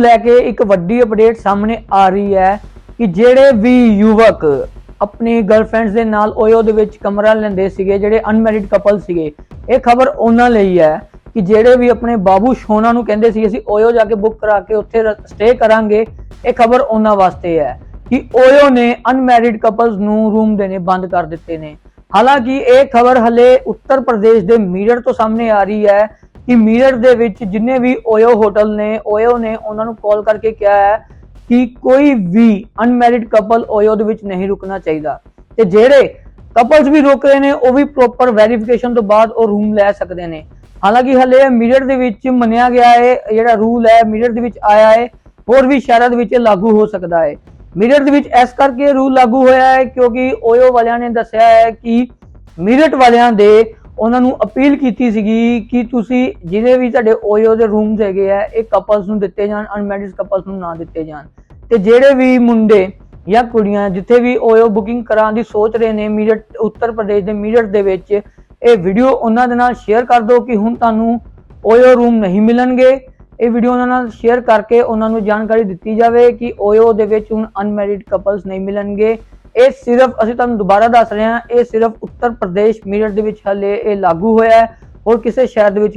ਲੈ ਕੇ ਇੱਕ ਵੱਡੀ ਅਪਡੇਟ ਸਾਹਮਣੇ ਆ ਰਹੀ ਹੈ ਕਿ ਜਿਹੜੇ ਵੀ ਯੁਵਕ ਆਪਣੀ ਗਰਲਫ੍ਰੈਂਡਸ ਦੇ ਨਾਲ ਓਯੋ ਦੇ ਵਿੱਚ ਕਮਰਾ ਲੈਂਦੇ ਸੀਗੇ, ਜਿਹੜੇ ਅਨਮੈਰਿਡ ਕਪਲ ਸੀਗੇ, ਇਹ ਖਬਰ ਉਹਨਾਂ ਲਈ ਹੈ ਕਿ ਜਿਹੜੇ ਵੀ ਆਪਣੇ ਬਾਬੂ ਸ਼ੋਨਾ ਨੂੰ ਕਹਿੰਦੇ ਸੀ ਅਸੀਂ ਓਯੋ ਜਾ ਕੇ ਬੁੱਕ ਕਰਾ ਕੇ ਉੱਥੇ ਸਟੇ ਕਰਾਂਗੇ, ਇਹ ਖਬਰ ਉਹਨਾਂ ਵਾਸਤੇ ਹੈ ਕਿ ਓਯੋ ਨੇ ਅਨਮੈਰਿਡ ਕਪਲਸ ਨੂੰ ਰੂਮ ਦੇਣੇ ਬੰਦ ਕਰ ਦਿੱਤੇ ਨੇ। ਹਾਲਾਂਕਿ ਇਹ ਖਬਰ ਹਲੇ ਉੱਤਰ ਪ੍ਰਦੇਸ਼ ਦੇ ਮੀਰਟ ਤੋਂ ਸਾਹਮਣੇ ਆ ਰਹੀ ਹੈ ਕਿ ਮੀਰਟ ਦੇ ਵਿੱਚ ਜਿੰਨੇ ਵੀ ਓਯੋ ਹੋਟਲ ਨੇ, ਓਯੋ ਨੇ ਉਹਨਾਂ ਨੂੰ ਕਾਲ ਕਰਕੇ ਕਿਹਾ ਹੈ ਕਿ ਕੋਈ ਵੀ ਅਨਮੈਰਿਡ ਕਪਲ ਓਯੋ ਦੇ ਵਿੱਚ ਨਹੀਂ ਰੁਕਣਾ ਚਾਹੀਦਾ। ਤੇ ਜਿਹੜੇ ਕਪਲਸ ਵੀ ਰੁਕ ਰਹੇ ਨੇ, ਉਹ ਵੀ ਪ੍ਰੋਪਰ ਵੈਰੀਫਿਕੇਸ਼ਨ ਤੋਂ ਬਾਅਦ ਉਹ ਰੂਮ ਲੈ ਸਕਦੇ ਨੇ। ਹਾਲਾਂਕਿ ਹਲੇ ਮੀਰਟ ਦੇ ਵਿੱਚ ਮੰਨਿਆ ਗਿਆ ਹੈ, ਜਿਹੜਾ ਰੂਲ ਹੈ ਮੀਰਟ ਦੇ ਵਿੱਚ ਆਇਆ ਹੈ, ਹੋਰ ਵੀ ਸ਼ਹਿਰਾਂ ਦੇ ਵਿੱਚ ਲਾਗੂ ਹੋ ਸਕਦਾ ਹੈ। ਮੀਰਟ ਦੇ ਵਿੱਚ ਇਸ ਕਰਕੇ ਰੂਲ ਲਾਗੂ ਹੋਇਆ ਹੈ ਕਿਉਂਕਿ ਓਯੋ ਵਾਲਿਆਂ ਨੇ ਦੱਸਿਆ ਹੈ ਕਿ ਮੀਰਟ ਵਾਲਿਆਂ ਦੇ ਉਹਨਾਂ ਨੂੰ ਅਪੀਲ ਕੀਤੀ ਸੀਗੀ ਕਿ ਤੁਸੀਂ ਜਿਹੜੇ ਵੀ ਤੁਹਾਡੇ ਓਯੋ ਦੇ ਰੂਮਸ ਹੈਗੇ ਆ, ਇਹ ਕਪਲਸ ਨੂੰ ਦਿੱਤੇ ਜਾਣ ਅਨਮੈਰਿਡ ਕਪਲਸ ਨੂੰ ਨਾ ਦਿੱਤੇ ਜਾਣ। ਤੇ ਜਿਹੜੇ ਵੀ ਮੁੰਡੇ ਜਾਂ ਕੁੜੀਆਂ ਜਿੱਥੇ ਵੀ ਓਯੋ ਬੁਕਿੰਗ ਕਰਾਉਣ ਦੀ ਸੋਚ ਰਹੇ ਨੇ ਮੀਰਟ ਉੱਤਰ ਪ੍ਰਦੇਸ਼ ਦੇ ਮੀਰਟ ਦੇ ਵਿੱਚ, ਇਹ ਵੀਡੀਓ ਉਹਨਾਂ ਦੇ ਨਾਲ ਸ਼ੇਅਰ ਕਰ ਦਿਓ ਕਿ ਹੁਣ ਤੁਹਾਨੂੰ ਓਯੋ ਰੂਮ ਨਹੀਂ ਮਿਲਣਗੇ। ਇਹ ਵੀਡੀਓ ਉਹਨਾਂ ਨਾਲ ਸ਼ੇਅਰ ਕਰਕੇ ਉਹਨਾਂ ਨੂੰ ਜਾਣਕਾਰੀ ਦਿੱਤੀ ਜਾਵੇ ਕਿ ਓਯੋ ਦੇ ਵਿੱਚ ਹੁਣ ਅਨਮੈਰਿਡ ਕਪਲਸ ਨਹੀਂ ਮਿਲਣਗੇ। ਇਹ ਸਿਰਫ ਅਸੀਂ ਤੁਹਾਨੂੰ ਦੁਬਾਰਾ ਦੱਸ ਰਹੇ ਹਾਂ, ਇਹ ਸਿਰਫ ਉੱਤਰ ਪ੍ਰਦੇਸ਼ ਮੀਰਟ ਦੇ ਵਿੱਚ ਹਲੇ ਇਹ ਲਾਗੂ ਹੋਇਆ ਹੈ। ਹੋਰ ਕਿਸੇ ਸ਼ਹਿਰ ਦੇ ਵਿੱਚ